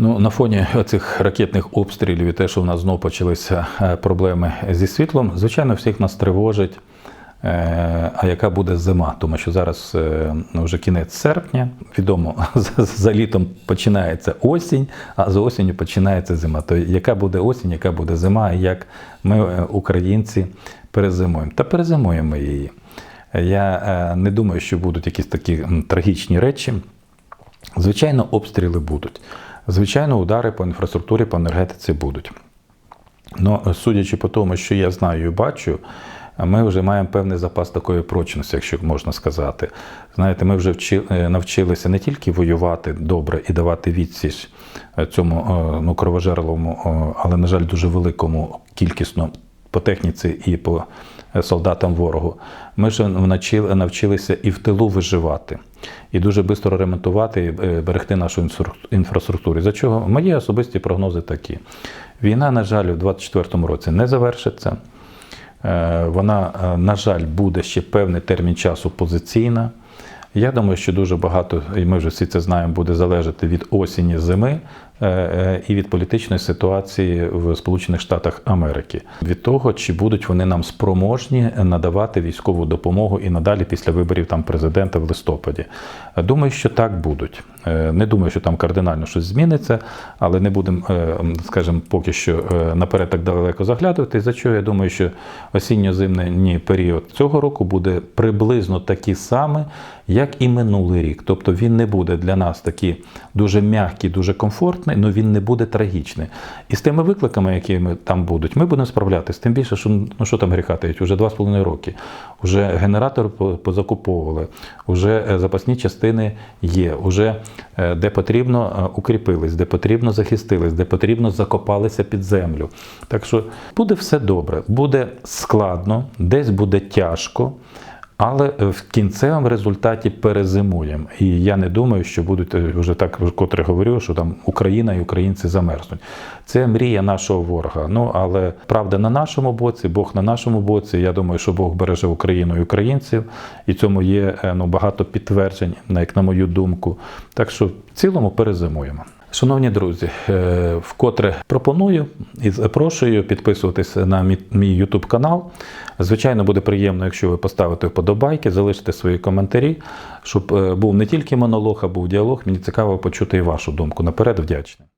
Ну, на фоні цих ракетних обстрілів і те, що в нас знову почалися е, проблеми зі світлом, звичайно, всіх нас тривожить. е, А яка буде зима? Тому що зараз е, вже кінець серпня. Відомо, за- літом починається осінь, а за осінню починається зима. То яка буде осінь, яка буде зима, і як ми, українці, перезимуємо? Та перезимуємо її. Я не думаю, що будуть якісь такі трагічні речі. Звичайно, обстріли будуть. Звичайно, удари по інфраструктурі, по енергетиці будуть. Но судячи по тому, що я знаю і бачу, ми вже маємо певний запас такої прочності, якщо можна сказати. Знаєте, ми вже е, навчилися не тільки воювати добре і давати відсіч е, цьому е, ну, кровожерливому, е, але, на жаль, дуже великому кількісно по техніці і по е, солдатам ворогу. Ми ж навчили, навчилися і в тилу виживати, і дуже швидко ремонтувати, і е, берегти нашу інфраструктуру. За чого мої особисті прогнози такі: війна, на жаль, у 2024 році не завершиться. Е, Вона, на жаль, буде ще певний термін часу позиційна. Я думаю, що дуже багато, і ми вже всі це знаємо, буде залежати від осені зими і від політичної ситуації в Сполучених Штатах Америки, від того, чи будуть вони нам спроможні надавати військову допомогу і надалі після виборів там президента в листопаді. Е, Думаю, що так будуть. Е, Не думаю, що там кардинально щось зміниться, але не будемо, е, скажімо, поки що е, наперед так далеко заглядувати. За що я думаю, що осінньо-зимний період цього року буде приблизно такий самий, як і минулий рік. Тобто він не буде для нас такий дуже м'який, дуже комфортний, але він не буде трагічний. І з тими викликами, які ми там будуть, ми будемо справлятися. Тим більше, що ну що там гріха таїть, уже два з половиною роки. Уже генератор позакуповували, вже е, запасні частини є, уже е, де потрібно е, укріпились, де потрібно захистились, де потрібно закопалися під землю. Так що буде все добре, буде складно, десь буде тяжко. Але в кінцевому результаті перезимуємо. І я не думаю, що будуть е, вже так, котре говорю, що там Україна і українці замерзнуть. Це мрія нашого ворога. Ну але правда на нашому боці, Бог на нашому боці. Я думаю, що Бог береже Україну і українців, і цьому є е, ну, багато підтверджень, на- як на мою думку. Так що в цілому перезимуємо. Шановні друзі, е, вкотре пропоную і запрошую підписуватись на мій- мій YouTube канал. Звичайно, буде приємно, якщо ви поставите вподобайки, залишите свої коментарі, щоб е, був не тільки монолог, а був діалог. Мені цікаво почути і вашу думку. Наперед вдячний.